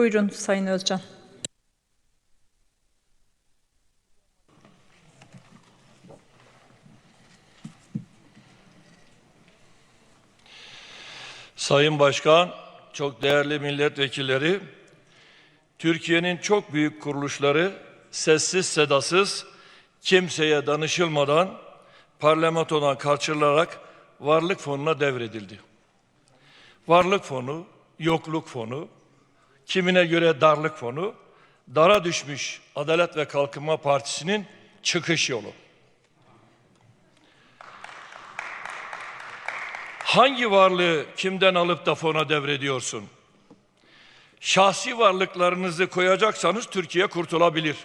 Buyurun Sayın Özcan. Sayın Başkan, çok değerli milletvekilleri, Türkiye'nin çok büyük kuruluşları sessiz sedasız kimseye danışılmadan parlamentodan kaçırılarak varlık fonuna devredildi. Varlık fonu, yokluk fonu, kimine göre darlık fonu, dara düşmüş Adalet ve Kalkınma Partisi'nin çıkış yolu. Hangi varlığı kimden alıp da fona devrediyorsun? Şahsi varlıklarınızı koyacaksanız Türkiye kurtulabilir.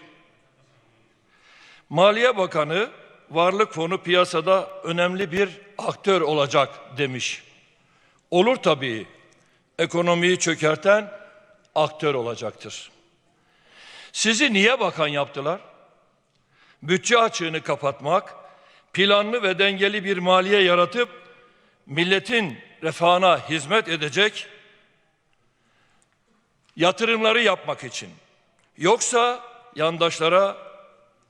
Maliye Bakanı varlık fonu piyasada önemli bir aktör olacak demiş. Olur tabii. Ekonomiyi çökerten aktör olacaktır. Sizi niye bakan yaptılar? Bütçe açığını kapatmak, planlı ve dengeli bir maliye yaratıp milletin refahına hizmet edecek yatırımları yapmak için yoksa yandaşlara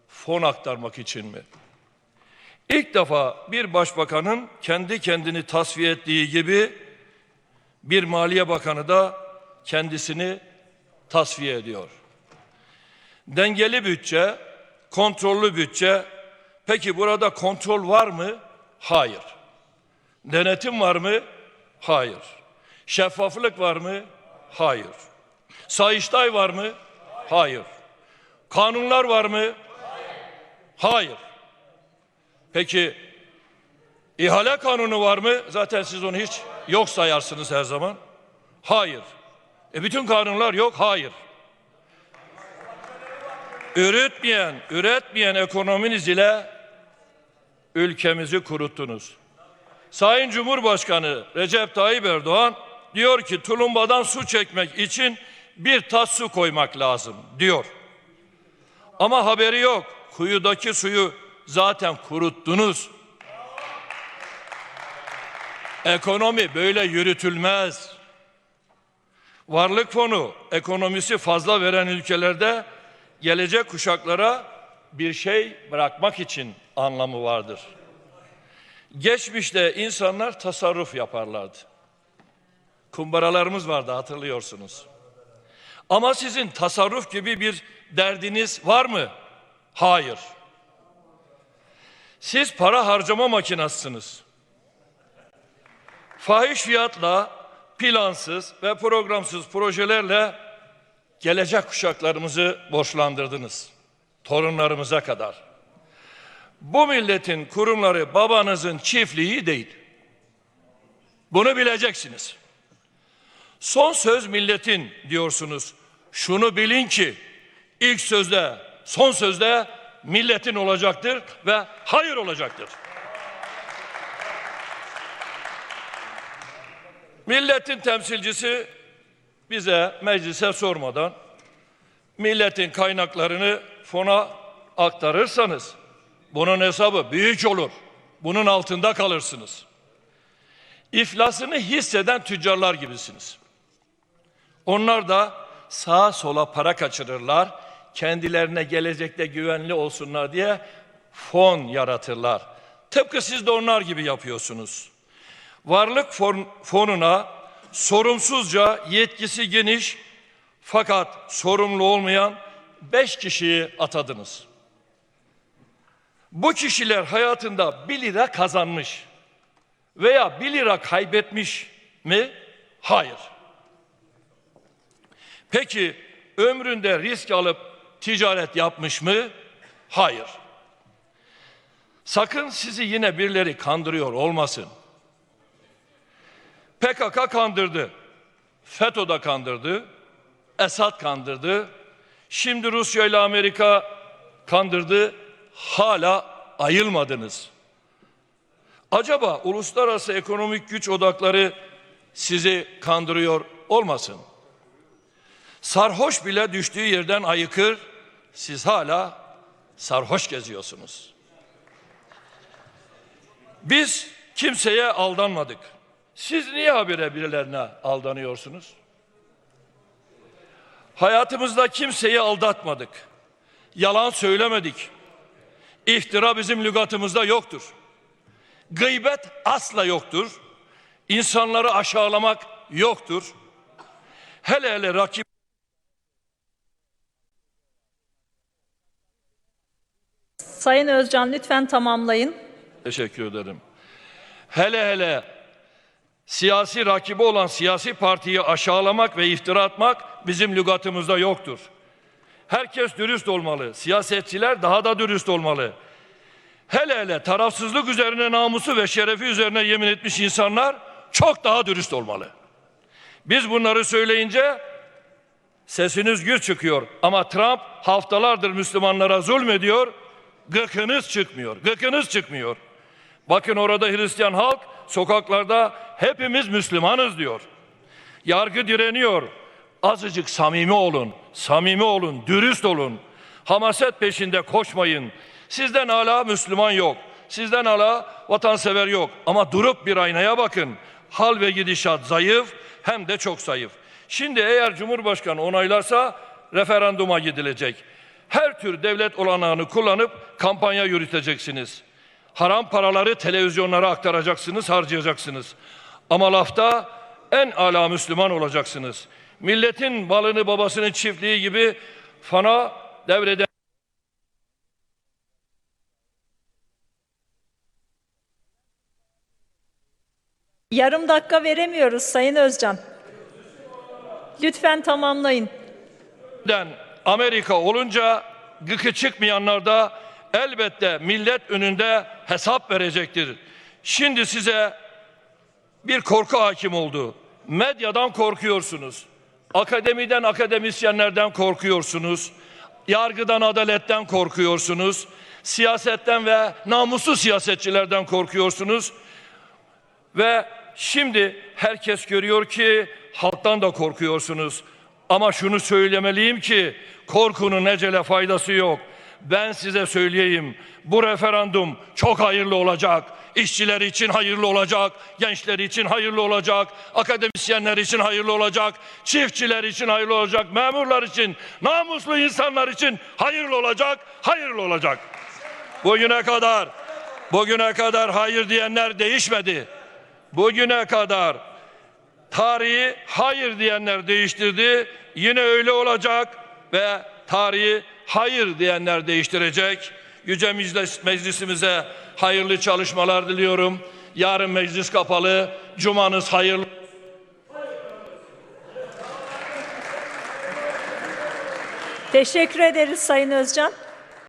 fon aktarmak için mi? İlk defa bir başbakanın kendi kendini tasfiye ettiği gibi bir maliye bakanı da kendisini tasfiye ediyor. Dengeli bütçe, kontrollü bütçe. Peki burada kontrol var mı? Hayır. Denetim var mı? Hayır. Şeffaflık var mı? Hayır. Sayıştay var mı? Hayır. Kanunlar var mı? Hayır. Peki ihale kanunu var mı? Zaten siz onu hiç yok sayarsınız her zaman. Hayır. E bütün kanunlar yok. Hayır. Üretmeyen, üretmeyen ekonominiz ile ülkemizi kuruttunuz. Sayın Cumhurbaşkanı Recep Tayyip Erdoğan diyor ki tulumbadan su çekmek için bir tas su koymak lazım diyor. Ama haberi yok. Kuyudaki suyu zaten kuruttunuz. Ekonomi böyle yürütülmez. Varlık fonu ekonomisi fazla veren ülkelerde gelecek kuşaklara bir şey bırakmak için anlamı vardır. Geçmişte insanlar tasarruf yaparlardı. Kumbaralarımız vardı hatırlıyorsunuz. Ama sizin tasarruf gibi bir derdiniz var mı? Hayır. Siz para harcama makinasısınız. Fahiş fiyatla, plansız ve programsız projelerle gelecek kuşaklarımızı borçlandırdınız. Torunlarımıza kadar. Bu milletin kurumları babanızın çiftliği değil. Bunu bileceksiniz. Son söz milletin diyorsunuz. Şunu bilin ki ilk sözde, son sözde milletin olacaktır ve hayır olacaktır. Milletin temsilcisi bize meclise sormadan milletin kaynaklarını fona aktarırsanız bunun hesabı büyük olur. Bunun altında kalırsınız. İflasını hisseden tüccarlar gibisiniz. Onlar da sağa sola para kaçırırlar. Kendilerine gelecekte güvenli olsunlar diye fon yaratırlar. Tıpkı siz de onlar gibi yapıyorsunuz. Varlık fon, fonuna sorumsuzca yetkisi geniş fakat sorumlu olmayan beş kişiyi atadınız. Bu kişiler hayatında bir lira kazanmış veya bir lira kaybetmiş mi? Hayır. Peki ömründe risk alıp ticaret yapmış mı? Hayır. Sakın sizi yine birileri kandırıyor olmasın. PKK kandırdı. FETÖ da kandırdı. Esad kandırdı. Şimdi Rusya ile Amerika kandırdı. Hala ayılmadınız. Acaba uluslararası ekonomik güç odakları sizi kandırıyor olmasın? Sarhoş bile düştüğü yerden ayıkır, siz hala sarhoş geziyorsunuz. Biz kimseye aldanmadık. Siz niye habire birilerine aldanıyorsunuz? Hayatımızda kimseyi aldatmadık. Yalan söylemedik. İftira bizim lügatımızda yoktur. Gıybet asla yoktur. İnsanları aşağılamak yoktur. Hele hele rakip Sayın Özcan lütfen tamamlayın. Teşekkür ederim. Hele hele siyasi rakibi olan siyasi partiyi aşağılamak ve iftira atmak bizim lügatımızda yoktur. Herkes dürüst olmalı. Siyasetçiler daha da dürüst olmalı. Hele hele tarafsızlık üzerine namusu ve şerefi üzerine yemin etmiş insanlar çok daha dürüst olmalı. Biz bunları söyleyince sesiniz gür çıkıyor ama Trump haftalardır Müslümanlara zulmediyor. Gıkınız çıkmıyor. Gıkınız çıkmıyor. Bakın orada Hristiyan halk sokaklarda hepimiz Müslümanız diyor. Yargı direniyor. Azıcık samimi olun. Samimi olun, dürüst olun. Hamaset peşinde koşmayın. Sizden hala Müslüman yok. Sizden hala vatansever yok. Ama durup bir aynaya bakın. Hal ve gidişat zayıf hem de çok zayıf. Şimdi eğer Cumhurbaşkanı onaylarsa referanduma gidilecek. Her tür devlet olanağını kullanıp kampanya yürüteceksiniz. Haram paraları televizyonlara aktaracaksınız, harcayacaksınız. Ama lafta en ala Müslüman olacaksınız. Milletin balını babasının çiftliği gibi fana devreden Yarım dakika veremiyoruz Sayın Özcan. Lütfen tamamlayın. Amerika olunca gıkı çıkmayanlar da elbette millet önünde hesap verecektir. Şimdi size bir korku hakim oldu. Medyadan korkuyorsunuz. Akademiden, akademisyenlerden korkuyorsunuz. Yargıdan, adaletten korkuyorsunuz. Siyasetten ve namuslu siyasetçilerden korkuyorsunuz. Ve şimdi herkes görüyor ki halktan da korkuyorsunuz. Ama şunu söylemeliyim ki korkunun ecele faydası yok. Ben size söyleyeyim bu referandum çok hayırlı olacak. İşçiler için hayırlı olacak, gençler için hayırlı olacak, akademisyenler için hayırlı olacak, çiftçiler için hayırlı olacak, memurlar için, namuslu insanlar için hayırlı olacak, hayırlı olacak. Bugüne kadar, bugüne kadar hayır diyenler değişmedi. Bugüne kadar tarihi hayır diyenler değiştirdi. Yine öyle olacak ve tarihi hayır diyenler değiştirecek. Yüce Meclis, Meclisimize hayırlı çalışmalar diliyorum. Yarın meclis kapalı. Cumanız hayırlı. Teşekkür ederiz Sayın Özcan.